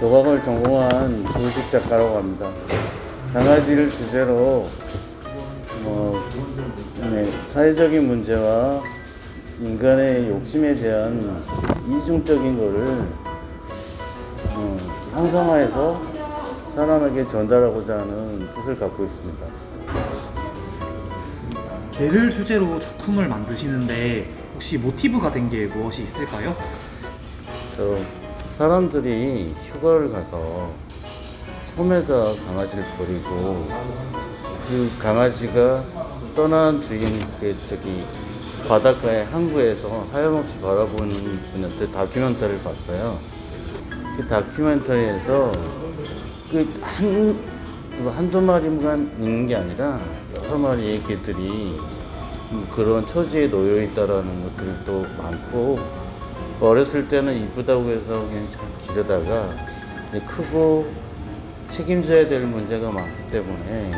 도박을 전공한 조식 작가라고 합니다. 강아지를 주제로 뭐 네, 사회적인 문제와 인간의 욕심에 대한 이중적인 거를 어, 형성화해서 사람에게 전달하고자 하는 뜻을 갖고 있습니다. 개를 주제로 작품을 만드시는데 혹시 모티브가 된 게 무엇이 있을까요? 저 사람들이 휴가를 가서 섬에다 강아지를 버리고 그 강아지가 떠난 주인 그 저기 바닷가의 항구에서 하염없이 바라보는 분한테 다큐멘터리를 봤어요. 그 다큐멘터리에서 그 한 한두 마리만 있는 게 아니라 여러 마리의 개들이 그런 처지에 놓여 있다라는 것들도 많고 어렸을 때는 이쁘다고 해서 그냥 잘 기르다가 크고 책임져야 될 문제가 많기 때문에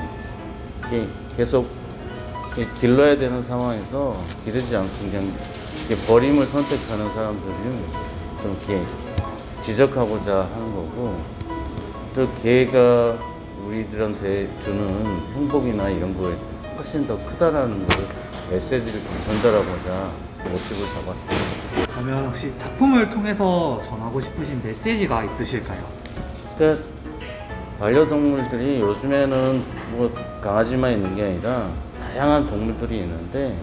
계속 길러야 되는 상황에서 기르지 않고 그냥 버림을 선택하는 사람들을 좀 이렇게 지적하고자 하는 거고 또 개가 우리들한테 주는 행복이나 이런 거에 훨씬 더 크다라는 걸 메시지를 좀 전달하고자 모티브를 잡았습니다. 그러면 혹시 작품을 통해서 전하고 싶으신 메시지가 있으실까요? 그러니까 반려동물들이 요즘에는 뭐 강아지만 있는 게 아니라 다양한 동물들이 있는데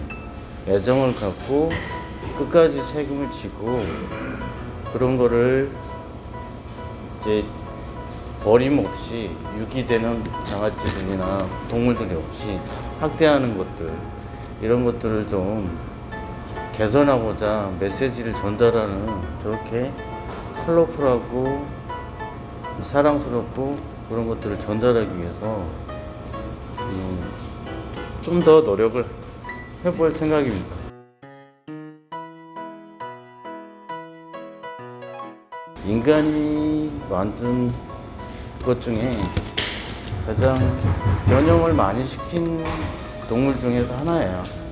애정을 갖고 끝까지 책임을 지고 그런 거를 이제 버림없이 유기되는 강아지들이나 동물들이 없이 학대하는 것들 이런 것들을 좀 개선하고자 메시지를 전달하는 저렇게 컬러풀하고 사랑스럽고 그런 것들을 전달하기 위해서 음, 좀더 노력을 해볼 생각입니다. 인간이 만든 것 중에 가장 변형을 많이 시킨 동물 중에 하나예요.